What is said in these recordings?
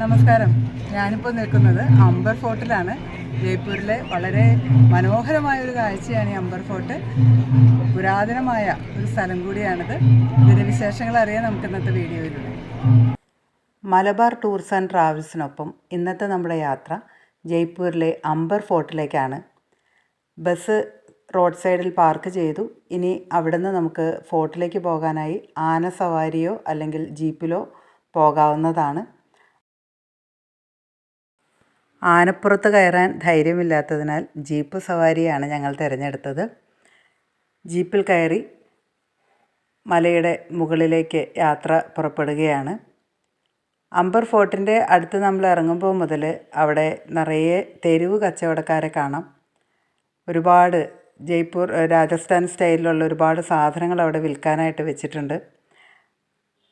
നമസ്കാരം. ഞാനിപ്പോൾ നിൽക്കുന്നത് അംബർ ഫോർട്ടിലാണ്. ജയ്പൂരിലെ വളരെ മനോഹരമായ ഒരു കാഴ്ചയാണ് ഈ അംബർ ഫോർട്ട്. പുരാതനമായ ഒരു സ്ഥലം കൂടിയാണിത്. ഇതിന്റെ വിശേഷങ്ങൾ അറിയാൻ നമുക്ക് ഇന്നത്തെ വീഡിയോയിലൂടെ മലബാർ ടൂർസ് ആൻഡ് ട്രാവൽസിനൊപ്പം ഇന്നത്തെ നമ്മുടെ യാത്ര ജയ്പൂരിലെ അംബർ ഫോർട്ടിലേക്കാണ്. ബസ് റോഡ് സൈഡിൽ പാർക്ക് ചെയ്തു. ഇനി അവിടുന്ന് നമുക്ക് ഫോർട്ടിലേക്ക് പോകാനായി ആന സവാരിയോ അല്ലെങ്കിൽ ജീപ്പിലോ പോകാവുന്നതാണ്. ആനപ്പുറത്ത് കയറാൻ ധൈര്യമില്ലാത്തതിനാൽ ജീപ്പ് സവാരിയാണ് ഞങ്ങൾ തിരഞ്ഞെടുത്തത്. ജീപ്പിൽ കയറി മലയുടെ മുകളിലേക്ക് യാത്ര പുറപ്പെടുകയാണ്. അമ്പർ ഫോർട്ടിന്റെ അടുത്ത് നമ്മൾ ഇറങ്ങുമ്പോൾ മുതൽ അവിടെ നിറയെ തെരുവ് കച്ചവടക്കാരെ കാണാം. ഒരുപാട് ജയ്പൂർ രാജസ്ഥാൻ സ്റ്റൈലിലുള്ള ഒരുപാട് സാധനങ്ങൾ അവിടെ വിൽക്കാനായിട്ട് വെച്ചിട്ടുണ്ട്.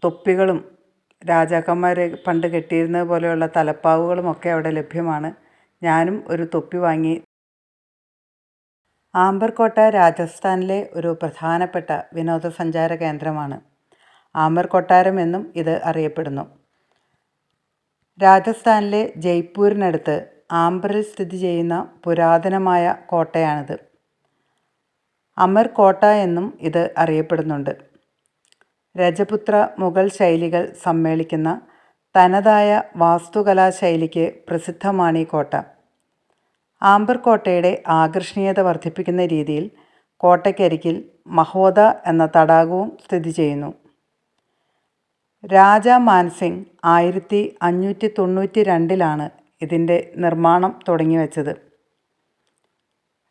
തൊപ്പികളും രാജാക്കന്മാർ പണ്ട് കെട്ടിയിരുന്നത് പോലെയുള്ള തലപ്പാവുകളും ഒക്കെ അവിടെ ലഭ്യമാണ്. ഞാനും ഒരു തൊപ്പി വാങ്ങി ആംബർകോട്ട രാജസ്ഥാനിലെ ഒരു പ്രധാനപ്പെട്ട വിനോദസഞ്ചാര കേന്ദ്രമാണ്. ആംബർ കൊട്ടാരം എന്നും ഇത് അറിയപ്പെടുന്നു. രാജസ്ഥാനിലെ ജയ്പൂരിനടുത്ത് ആംബറിൽ സ്ഥിതി ചെയ്യുന്ന പുരാതനമായ കോട്ടയാണിത്. അമർ കോട്ട എന്നും ഇത് അറിയപ്പെടുന്നുണ്ട്. രജപുത്ര മുഗൾ ശൈലികൾ സമ്മേളിക്കുന്ന തനതായ വാസ്തുകലാ ശൈലിക്ക് പ്രസിദ്ധമാണ് ഈ കോട്ട. ആംബർ കോട്ടയുടെ ആകർഷണീയത വർദ്ധിപ്പിക്കുന്ന രീതിയിൽ കോട്ടയ്ക്കരികിൽ മഹോദ എന്ന തടാകവും സ്ഥിതി ചെയ്യുന്നു. രാജ മാൻസിംഗ് ആയിരത്തി അഞ്ഞൂറ്റി തൊണ്ണൂറ്റി രണ്ടിലാണ് ഇതിന്റെ നിർമ്മാണം തുടങ്ങിവെച്ചത്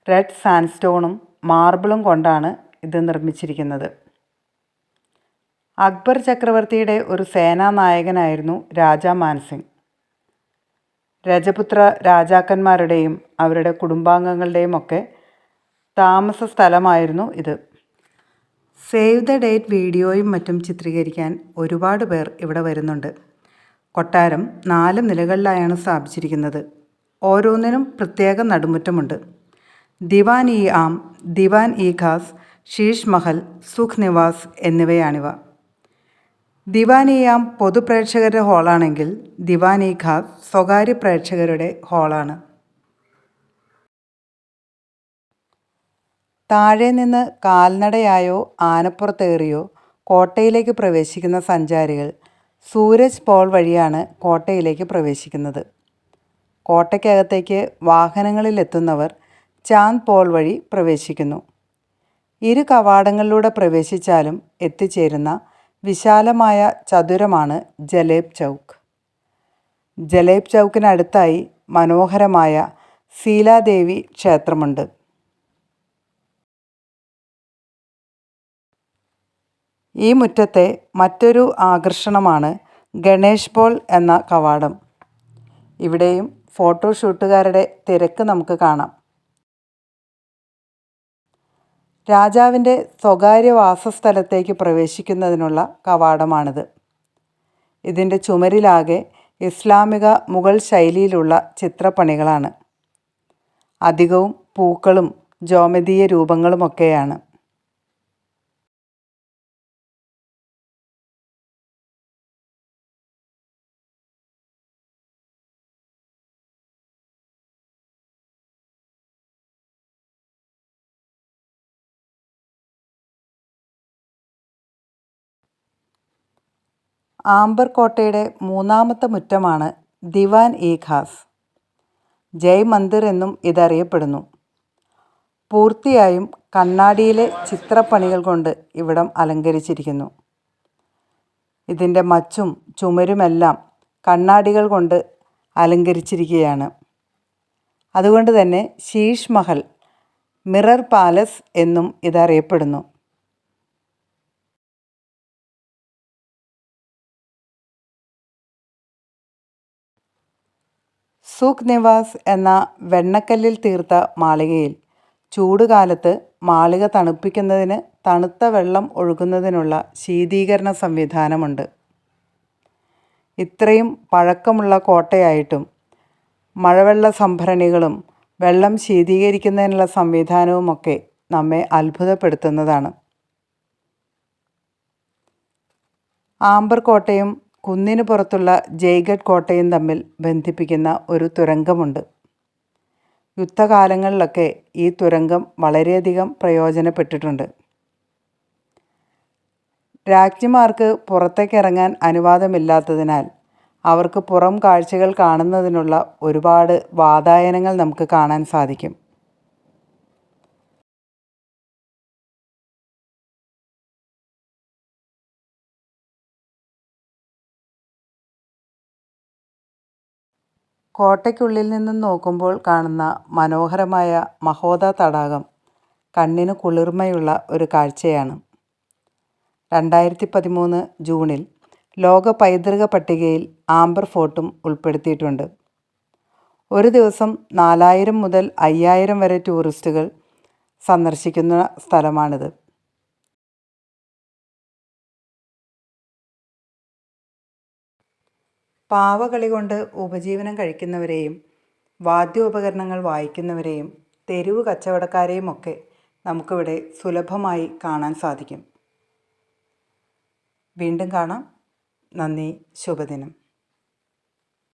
റെഡ് സാൻഡ്സ്റ്റോണും മാർബിളും കൊണ്ടാണ് ഇത് നിർമ്മിച്ചിരിക്കുന്നത്. അക്ബർ ചക്രവർത്തിയുടെ ഒരു സേനാനായകനായിരുന്നു രാജ മാൻസിംഗ്. രജപുത്ര രാജാക്കന്മാരുടെയും അവരുടെ കുടുംബാംഗങ്ങളുടെയും ഒക്കെ താമസ സ്ഥലമായിരുന്നു ഇത്. സേവ് ദ ഡേറ്റ് വീഡിയോയും മറ്റും ചിത്രീകരിക്കാൻ ഒരുപാട് പേർ ഇവിടെ വരുന്നുണ്ട്. കൊട്ടാരം നാല് നിലകളിലായാണ് സ്ഥാപിച്ചിരിക്കുന്നത്. ഓരോന്നിനും പ്രത്യേക നടുമുറ്റമുണ്ട്. ദിവാൻ ഇ ആം ദിവാൻ ഇ ഖാസ് ശീഷ് മഹൽ സുഖ് നിവാസ് എന്നിവയാണിവ. ദിവാനിയാം പൊതുപ്രേക്ഷകരുടെ ഹാളാണെങ്കിൽ ദിവാനി ഖാസ് സ്വകാര്യ പ്രേക്ഷകരുടെ ഹാളാണ്. താഴെ നിന്ന് കാൽനടയായോ ആനപ്പുറത്തേറിയോ കോട്ടയിലേക്ക് പ്രവേശിക്കുന്ന സഞ്ചാരികൾ സൂരജ് പോൾ വഴിയാണ് കോട്ടയിലേക്ക് പ്രവേശിക്കുന്നത്. കോട്ടയ്ക്കകത്തേക്ക് വാഹനങ്ങളിലെത്തുന്നവർ ചാന്ദ് പോൾ വഴി പ്രവേശിക്കുന്നു. ഇരു കവാടങ്ങളിലൂടെ പ്രവേശിച്ചാലും എത്തിച്ചേരുന്ന വിശാലമായ ചതുരമാണ് ജലേബ് ചൗക്ക്. ജലേബ് ചൗക്കിനടുത്തായി മനോഹരമായ സീലാദേവി ക്ഷേത്രമുണ്ട്. ഈ മുറ്റത്തെ മറ്റൊരു ആകർഷണമാണ് ഗണേഷ് ബോൾ എന്ന കവാടം. ഇവിടെയും ഫോട്ടോഷൂട്ടുകാരുടെ തിരക്ക് നമുക്ക് കാണാം. രാജാവിന്റെ സ്വകാര്യ വാസസ്ഥലത്തേക്ക് പ്രവേശിക്കുന്നതിനുള്ള കവാടമാണിത്. ഇതിന്റെ ചുമരിലാകെ ഇസ്ലാമിക മുഗൾ ശൈലിയിലുള്ള ചിത്രപ്പണികളാണ്. അധികവും പൂക്കളും ജോമതീയ രൂപങ്ങളുമൊക്കെയാണ്. ആംബർ കോട്ടയുടെ മൂന്നാമത്തെ മുറ്റമാണ് ദിവാൻ ഇ ഖാസ്. ജയ് മന്ദിർ എന്നും ഇതറിയപ്പെടുന്നു. പൂർത്തിയായും കണ്ണാടിയിലെ ചിത്രപ്പണികൾ കൊണ്ട് ഇവിടം അലങ്കരിച്ചിരിക്കുന്നു. ഇതിന്റെ മച്ചും ചുമരുമെല്ലാം കണ്ണാടികൾ കൊണ്ട് അലങ്കരിച്ചിരിക്കുകയാണ്. അതുകൊണ്ട് തന്നെ ശീഷ് മഹൽ മിറർ പാലസ് എന്നും ഇതറിയപ്പെടുന്നു. സുഖ് നിവാസ് എന്ന വെണ്ണക്കല്ലിൽ തീർത്ത മാളികയിൽ ചൂടുകാലത്ത് മാളിക തണുപ്പിക്കുന്നതിന് തണുത്ത വെള്ളം ഒഴുകുന്നതിനുള്ള ശീതീകരണ സംവിധാനമുണ്ട്. ഇത്രയും പഴക്കമുള്ള കോട്ടയായിട്ടും മഴവെള്ള സംഭരണികളും വെള്ളം ശീതീകരിക്കുന്നതിനുള്ള സംവിധാനവുമൊക്കെ നമ്മെ അത്ഭുതപ്പെടുത്തുന്നതാണ്. ആംബർ കോട്ടയും കുന്നിന് പുറത്തുള്ള ജയ്ഗഡ് കോട്ടയും തമ്മിൽ ബന്ധിപ്പിക്കുന്ന ഒരു തുരങ്കമുണ്ട്. യുദ്ധകാലങ്ങളിലൊക്കെ ഈ തുരങ്കം വളരെയധികം പ്രയോജനപ്പെട്ടിട്ടുണ്ട്. രാജ്ഞിമാർക്ക് പുറത്തേക്ക് ഇറങ്ങാൻ അനുവാദമില്ലാത്തതിനാൽ അവർക്ക് പുറം കാഴ്ചകൾ കാണുന്നതിനുള്ള ഒരുപാട് വാതായനങ്ങൾ നമുക്ക് കാണാൻ സാധിക്കും. കോട്ടയ്ക്കുള്ളിൽ നിന്നും നോക്കുമ്പോൾ കാണുന്ന മനോഹരമായ മഹോദ തടാകം കണ്ണിന് കുളിർമയുള്ള ഒരു കാഴ്ചയാണ്. രണ്ടായിരത്തി പതിമൂന്ന് ജൂണിൽ ലോക പൈതൃക പട്ടികയിൽ ആംബർ ഫോർട്ടും ഉൾപ്പെടുത്തിയിട്ടുണ്ട്. ഒരു ദിവസം നാലായിരം മുതൽ അയ്യായിരം വരെ ടൂറിസ്റ്റുകൾ സന്ദർശിക്കുന്ന സ്ഥലമാണിത്. പാവകളി കൊണ്ട് ഉപജീവനം കഴിക്കുന്നവരെയും വാദ്യോപകരണങ്ങൾ വായിക്കുന്നവരെയും തെരുവ് കച്ചവടക്കാരെയും ഒക്കെ നമുക്കിവിടെ സുലഭമായി കാണാൻ സാധിക്കും. വീണ്ടും കാണാം. നന്ദി. ശുഭദിനം.